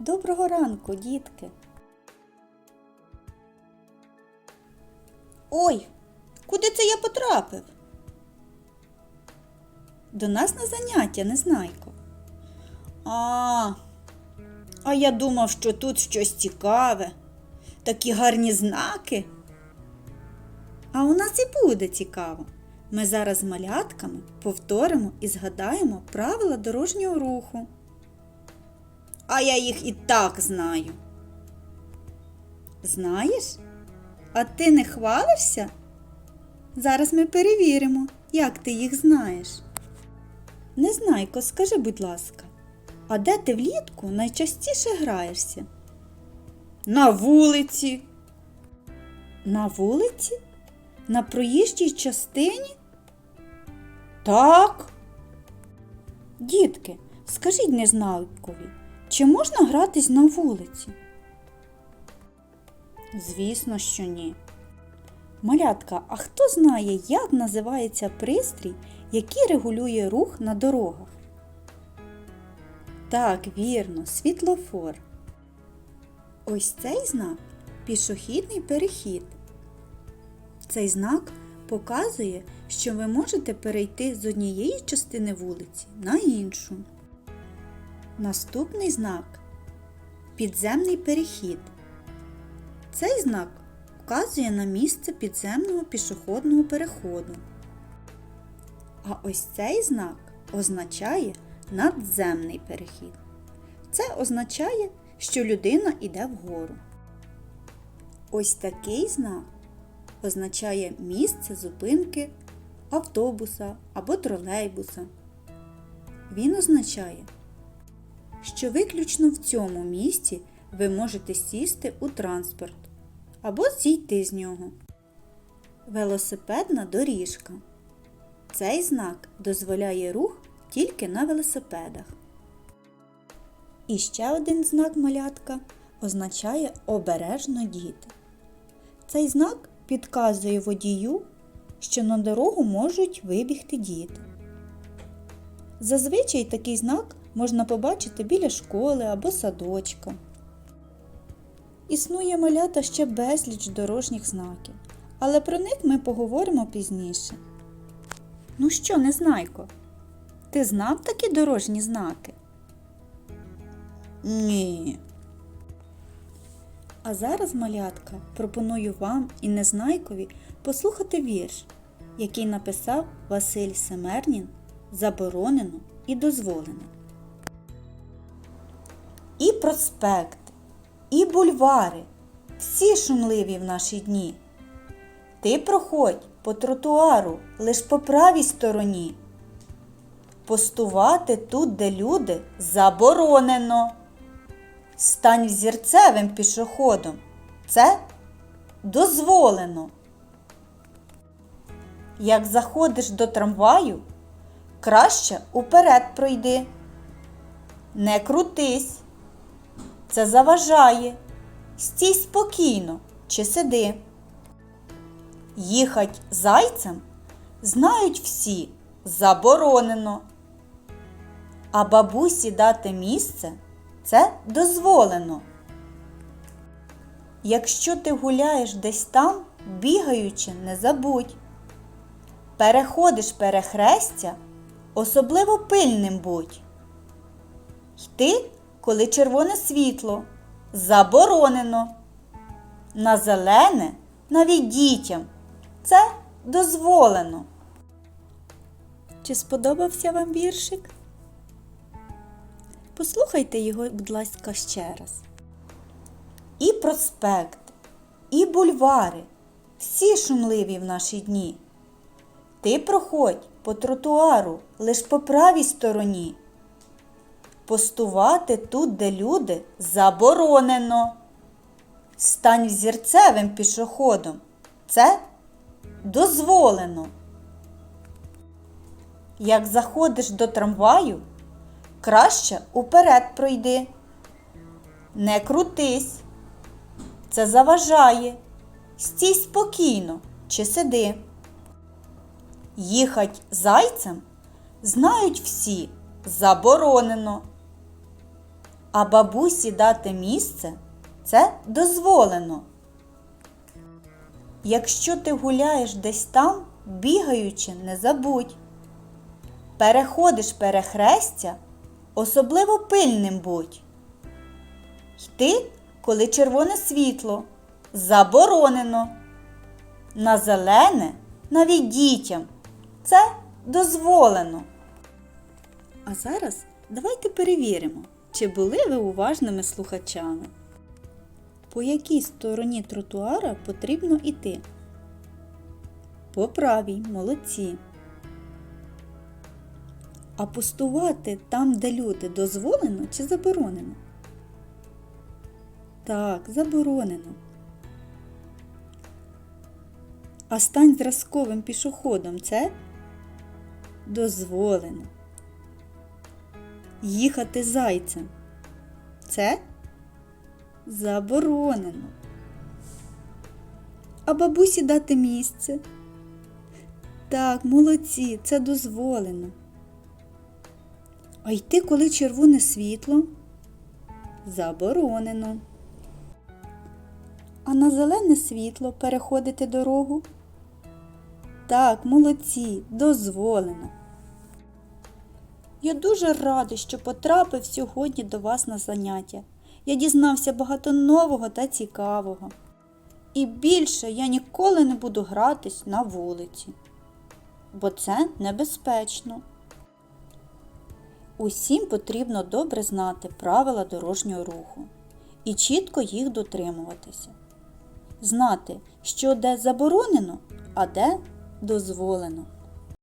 Доброго ранку, дітки. Ой, куди це я потрапив? До нас на заняття, Незнайко. А, а я думав, що тут щось цікаве. Такі гарні знаки. А у нас і буде цікаво. Ми зараз з малятками повторимо і згадаємо правила дорожнього руху. А я їх і так знаю. Знаєш? А ти не хвалився? Зараз ми перевіримо, як ти їх знаєш. Незнайко, скажи, будь ласка, а де ти влітку найчастіше граєшся? На вулиці. На вулиці? На проїжджій частині? Так. Дітки, скажіть незнайкові, чи можна гратись на вулиці? Звісно, що ні. Малятка, а хто знає, як називається пристрій, який регулює рух на дорогах? Так, вірно, світлофор. Ось цей знак пішохідний перехід. Цей знак показує, що ви можете перейти з однієї частини вулиці на іншу. Наступний знак підземний перехід. Цей знак вказує на місце підземного пішохідного переходу. А ось цей знак означає надземний перехід. Це означає, що людина йде вгору. Ось такий знак означає місце зупинки автобуса або тролейбуса. Він означає, що виключно в цьому місці ви можете сісти у транспорт або зійти з нього. Велосипедна доріжка. Цей знак дозволяє рух тільки на велосипедах. І ще один знак малятка означає обережно діти. Цей знак підказує водію, що на дорогу можуть вибігти діти. Зазвичай такий знак можна побачити біля школи або садочка. Існує малята ще безліч дорожніх знаків, але про них ми поговоримо пізніше. Ну що, Незнайко, ти знав такі дорожні знаки? Ні. А зараз, малятка, пропоную вам і Незнайкові послухати вірш, який написав Василь Семернін Заборонено і дозволено. І проспекти, і бульвари, всі шумливі в наші дні. Ти проходь по тротуару лиш по правій стороні. Постувати тут, де люди, заборонено. Стань взірцевим пішоходом. Це дозволено. Як заходиш до трамваю, краще уперед пройди. Не крутись. Це заважає. Стій спокійно чи сиди. Їхать зайцем знають всі заборонено. А бабусі дати місце це дозволено. Якщо ти гуляєш десь там, бігаючи, не забудь. Переходиш перехрестя, особливо пильним будь. Йти, коли червоне світло, заборонено. На зелене навіть дітям це дозволено. Чи сподобався вам віршик? Послухайте його, будь ласка, ще раз. І проспекти, і бульвари, всі шумливі в наші дні. Ти проходь по тротуару лиш по правій стороні. Постувати тут, де люди, заборонено. Стань взірцевим пішоходом. Це дозволено. Як заходиш до трамваю, краще уперед пройди. Не крутись. Це заважає. Стій спокійно чи сиди. Їхать зайцем знають всі заборонено. А бабусі дати місце це дозволено. Якщо ти гуляєш десь там, бігаючи, не забудь. Переходиш перехрестя, особливо пильним будь. Йти, коли червоне світло, заборонено. На зелене навіть дітям. Це дозволено. А зараз давайте перевіримо, чи були ви уважними слухачами. По якій стороні тротуара потрібно йти? По правій, молодці. А пустувати там, де люди, дозволено чи заборонено? Так, заборонено. А стань зразковим пішоходом це дозволено. Їхати зайцем це заборонено. А бабусі дати місце. Так, молодці, це дозволено. А йти, коли червоне світло, заборонено. А на зелене світло переходити дорогу? Так, молодці, дозволено. Я дуже радий, що потрапив сьогодні до вас на заняття. Я дізнався багато нового та цікавого. І більше я ніколи не буду гратись на вулиці, бо це небезпечно. Усім потрібно добре знати правила дорожнього руху і чітко їх дотримуватися. Знати, що де заборонено, а де дозволено.